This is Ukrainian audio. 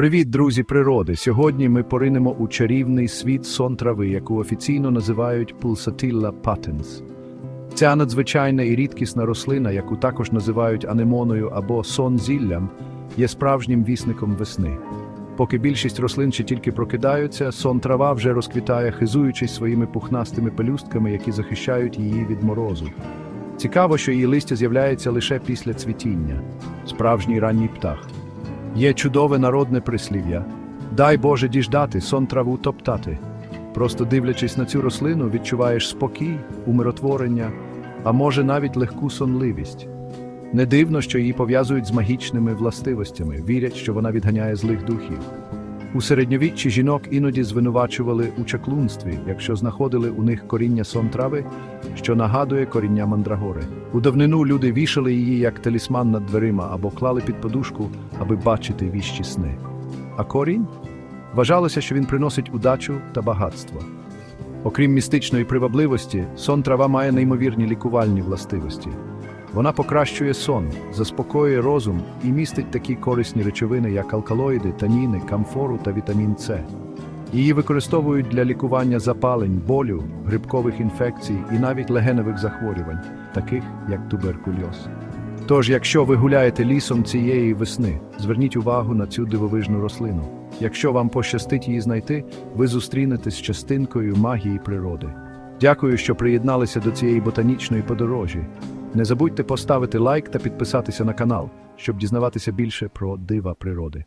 Привіт, друзі природи! Сьогодні ми поринемо у чарівний світ сон трави, яку офіційно називають Pulsatilla patens. Ця надзвичайна і рідкісна рослина, яку також називають анемоною або сон-зіллям, є справжнім вісником весни. Поки більшість рослин ще тільки прокидаються, сон трава вже розквітає, хизуючись своїми пухнастими пелюстками, які захищають її від морозу. Цікаво, що її листя з'являється лише після цвітіння справжній ранній птах. Є чудове народне прислів'я Дай Боже діждати, сон траву топтати. Просто дивлячись на цю рослину, відчуваєш спокій, умиротворення, а може навіть легку сонливість. Не дивно, що її пов'язують з магічними властивостями, вірять, що вона відганяє злих духів. У середньовіччі жінок іноді звинувачували у чаклунстві, якщо знаходили у них коріння сон трави, що нагадує коріння мандрагори. У давнину люди вішали її як талісман над дверима або клали під подушку, аби бачити віщі сни. А корінь? Вважалося, що він приносить удачу та багатство. Окрім містичної привабливості, сон трава має неймовірні лікувальні властивості. Вона покращує сон, заспокоює розум і містить такі корисні речовини, як алкалоїди, таніни, камфору та вітамін С. Її використовують для лікування запалень, болю, грибкових інфекцій і навіть легеневих захворювань, таких як туберкульоз. Тож, якщо ви гуляєте лісом цієї весни, зверніть увагу на цю дивовижну рослину. Якщо вам пощастить її знайти, ви зустрінетесь з частинкою магії природи. Дякую, що приєдналися до цієї ботанічної подорожі. Не забудьте поставити лайк та підписатися на канал, щоб дізнаватися більше про дива природи.